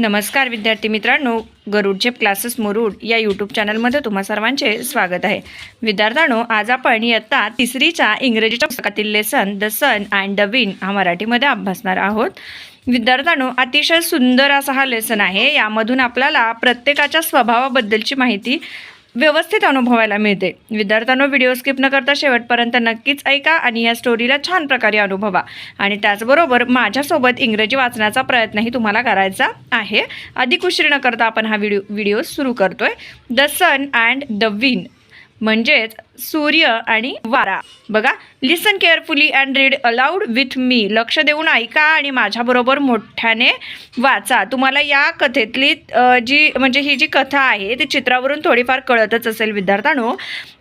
नमस्कार विद्यार्थी मित्रांनो गरुडचेप क्लासेस मुरुड या यूट्यूब चॅनलमध्ये तुम्हा सर्वांचे स्वागत आहे. विद्यार्थ्यांनो आज आपण इयत्ता तिसरीच्या इंग्रजीच्या पुस्तकातील lesson the sun and the wind हा मराठीमध्ये अभ्यासणार आहोत. विद्यार्थ्यांनो अतिशय सुंदर असा हा लेसन आहे. यामधून आपल्याला प्रत्येकाच्या स्वभावाबद्दलची माहिती व्यवस्थित अनुभवायला मिळते. विद्यार्थ्यांनो व्हिडिओ स्किप न करता शेवटपर्यंत नक्कीच ऐका आणि या स्टोरीला छान प्रकारे अनुभवा. आणि त्याचबरोबर माझ्यासोबत इंग्रजी वाचण्याचा प्रयत्नही तुम्हाला करायचा आहे. अधिक उशीर न करता आपण हा व्हिडिओ व्हिडिओ सुरू करतोय. The sun and the wind. म्हणजेच सूर्य आणि वारा. बघा listen carefully and read aloud with me लक्ष देऊन ऐका आणि माझ्याबरोबर मोठ्याने वाचा. तुम्हाला या कथेतली जी म्हणजे ही जी कथा आहे ती चित्रावरून थोडीफार कळतच असेल विद्यार्थ्यांनो.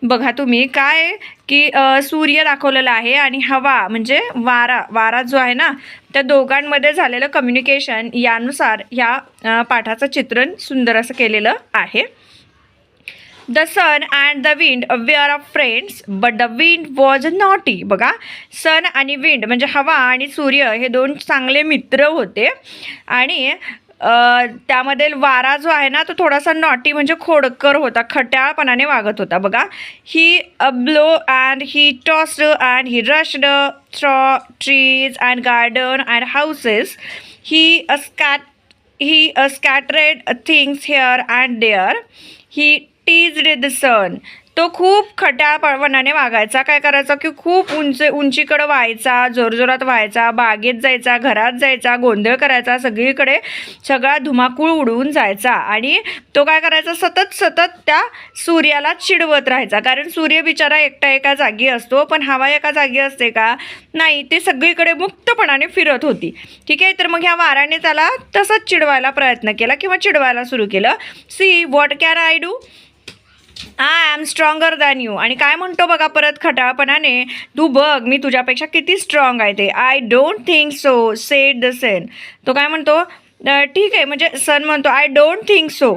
बघा तुम्ही काय की सूर्य दाखवलेला आहे आणि हवा म्हणजे वारा. वारा जो आहे ना त्या दोघांमध्ये झालेलं कम्युनिकेशन यानुसार ह्या पाठाचं चित्रण सुंदर असं केलेलं आहे. The sun and the wind were of friends but the wind was naughty बघा सन आणि विंड म्हणजे हवा आणि सूर्य हे दोन चांगले मित्र होते. आणि त्यामध्ये वारा जो आहे ना तो थोडासा नॉटी म्हणजे खोडकर होता खट्याळपणाने वागत होता. बघा he blow and he tossed and he rushed through trees and garden and houses he scat he a scattered things here and there he teased the sun. तो खूप खट्याळपणाने वागायचा. काय करायचा? की खूप उंच उंचीकडं व्हायचा जोरजोरात व्हायचा बागेत जायचा घरात जायचा गोंधळ करायचा सगळीकडे सगळा धुमाकूळ उडवून जायचा. आणि तो काय करायचा? सतत सतत त्या सूर्याला चिडवत राहायचा. कारण सूर्य बिचारा एकटा एका जागी असतो. पण हवा एका जागी असते का? नाही. ते सगळीकडे मुक्तपणाने फिरत होती. ठीक आहे? तर मग ह्या वाराने त्याला तसंच चिडवायला प्रयत्न केला किंवा चिडवायला सुरू केलं. See what can I do am stronger than you आणि काय म्हणतो बघा परत खटाळपणाने? तू बघ मी तुझ्यापेक्षा किती स्ट्रॉंग आहे ते. I don't think so said the sun तो काय म्हणतो? ठीक आहे. म्हणजे सन म्हणतो I don't think so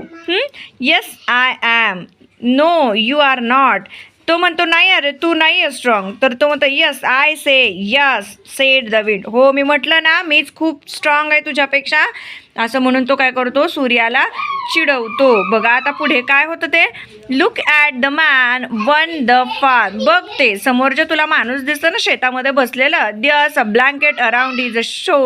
yes I am no you are not तो म्हणतो नाही अरे तू नाही आहे स्ट्रॉंग तर तो म्हणतो yes I say yes said the wind हो मी म्हटलं ना मीच खूप स्ट्रॉंग आहे तुझ्यापेक्षा. असं म्हणून तो काय करतो सूर्याला चिडवतो. बघा आता पुढे काय होतं ते? Look at the man one the far बघ ते समोर जे तुला माणूस दिसतं ना शेतामध्ये बसलेलं दियस a blanket around is a show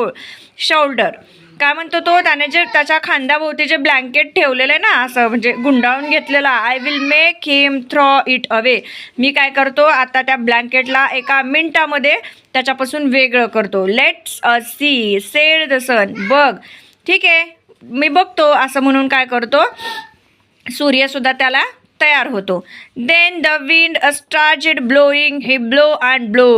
shoulder काय म्हणतो तो? त्याने जे त्याच्या खांद्याभोवती जे ब्लँकेट ठेवलेलं आहे ना असं म्हणजे गुंडाळून घेतलेला I will make him throw it away मी काय करतो आता त्या ब्लँकेटला एका मिनटामध्ये त्याच्यापासून वेगळं करतो. Let's a see said the sun बघ. ठीक आहे? मी बघतो असं म्हणून काय करतो. सूर्यसुद्धा त्याला तयार होतो. Then the wind started blowing हे ब्लो अँड ब्लो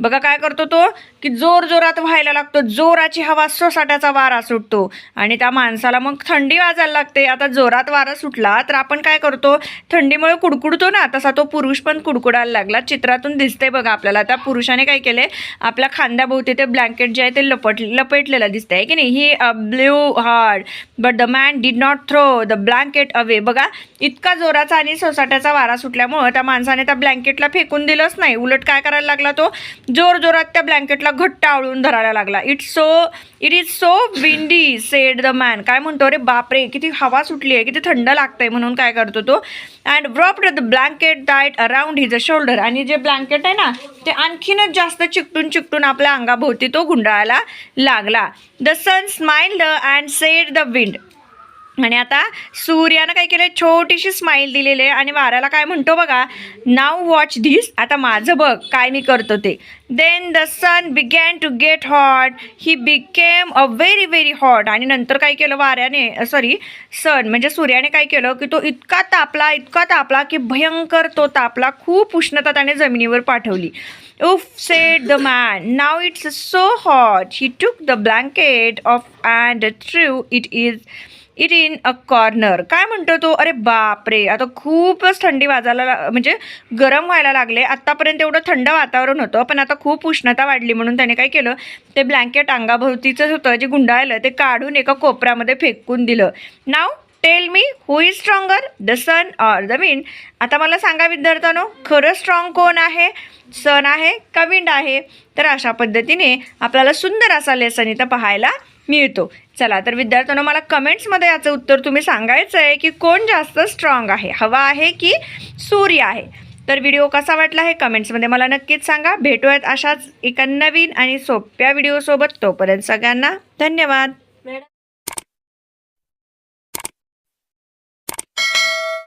बघा काय करतो तो? की जोर जोरात व्हायला लागतो. जोराची हवा सोसाट्याचा वारा सुटतो. आणि त्या माणसाला मग थंडी वाजायला लागते. आता जोरात वारा सुटला तर आपण काय करतो? थंडीमुळे कुडकुडतो ना. तसा तो पुरुष पण कुडकुडायला लागला. चित्रातून दिसते बघा आपल्याला. त्या पुरुषाने काय केले आपल्या खांद्याभोवती ते ब्लँकेट जे आहे ते लपट लपेटलेलं दिसतंय. की नाही? He blew hard but the man did not throw the blanket away बघा इतका जोराचा आणि सोसाट्याचा वारा सुटल्यामुळं त्या माणसाने त्या ब्लँकेटला फेकून दिलंच नाही. उलट काय करायला लागला तो? जोर जोरात त्या ब्लँकेटला घट्ट आळून धरायला लागला. It's so it is so windy said the man काय म्हणतो? रे बापरे किती हवा सुटली आहे किती थंड लागतंय म्हणून काय करतो तो? And dropped the blanket tight around his shoulder आणि जे ब्लँकेट आहे ना ते आणखीनच जास्त चिकटून चिकटून आपल्या अंगाभोवती तो गुंडाळायला लागला. The sun smiled and said the wind आणि आता सूर्यानं काय केलं छोटीशी स्माईल दिलेली आहे. आणि वाऱ्याला काय म्हणतो बघा नाव वॉच धीस आता माझं बघ काय मी करतो ते. Then the sun began to get hot he became a very very hot आणि नंतर काय केलं वाऱ्याने सॉरी सन म्हणजे सूर्याने काय केलं की तो इतका तापला इतका तापला की भयंकर तो तापला खूप उष्णता त्याने जमिनीवर पाठवली. Oof said the man now it's so hot he took the blanket off and threw it is it in a corner काय म्हणतो तो? अरे बापरे! आता खूपच थंडी वाजायला म्हणजे गरम व्हायला लागले. आत्तापर्यंत एवढं थंड वातावरण होतं पण आता खूप उष्णता वाढली म्हणून त्याने काय केलं? ते ब्लँकेट अंगाभोवतीचंच होतं जे गुंडाळलं ते काढून एका कोपऱ्यामध्ये फेकून दिलं. Now tell me who is stronger the sun or the wind आता मला सांगा विद्यार्थ्यानो खरं स्ट्रॉंग कोण आहे? सन आहे का विंड आहे? तर अशा पद्धतीने आपल्याला सुंदर असा लेसन इथं पाहायला मिळतो. चला तर विद्यार्थ्यांनो मला कमेंट्समध्ये याचं उत्तर तुम्ही सांगायचं आहे की कोण जास्त स्ट्रॉंग आहे? हवा आहे की सूर्य आहे? तर व्हिडिओ कसा वाटला हे कमेंट्समध्ये मला नक्कीच सांगा. भेटूयात अशाच एका नवीन आणि सोप्या व्हिडिओसोबत तोपर्यंत सगळ्यांना धन्यवाद.